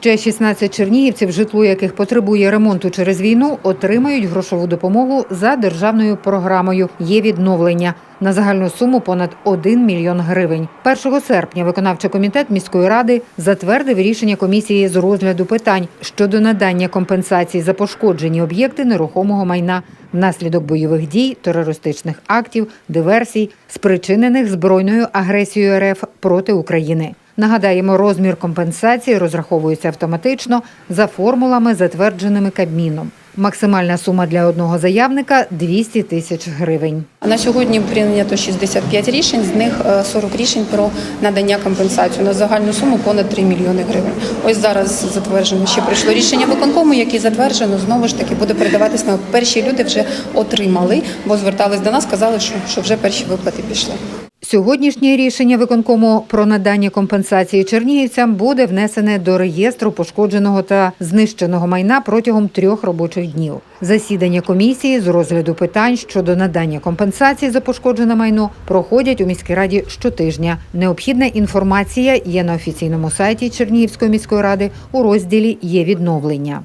Ще 16 чернігівців, житло яких потребує ремонту через війну, отримають грошову допомогу за державною програмою «Є відновлення» на загальну суму понад 1 мільйон гривень. 1 серпня виконавчий комітет міської ради затвердив рішення комісії з розгляду питань щодо надання компенсацій за пошкоджені об'єкти нерухомого майна внаслідок бойових дій, терористичних актів, диверсій, спричинених збройною агресією РФ проти України. Нагадаємо, розмір компенсації розраховується автоматично за формулами, затвердженими Кабміном. Максимальна сума для одного заявника 200 тисяч гривень. На сьогодні прийнято 65 рішень, з них е, 40 рішень про надання компенсації на загальну суму понад 3 мільйони гривень. Ось зараз затверджено ще прийшло рішення виконкому, яке затверджено знову ж таки буде передаватись на перші люди вже отримали, бо звертались до нас, казали, що, що вже перші виплати пішли. Сьогоднішнє рішення виконкому про надання компенсації чернігівцям буде внесене до реєстру пошкодженого та знищеного майна протягом трьох робочих днів. Засідання комісії з розгляду питань щодо надання компенсації за пошкоджене майно проходять у міській раді щотижня. Необхідна інформація є на офіційному сайті Чернігівської міської ради у розділі Є відновлення.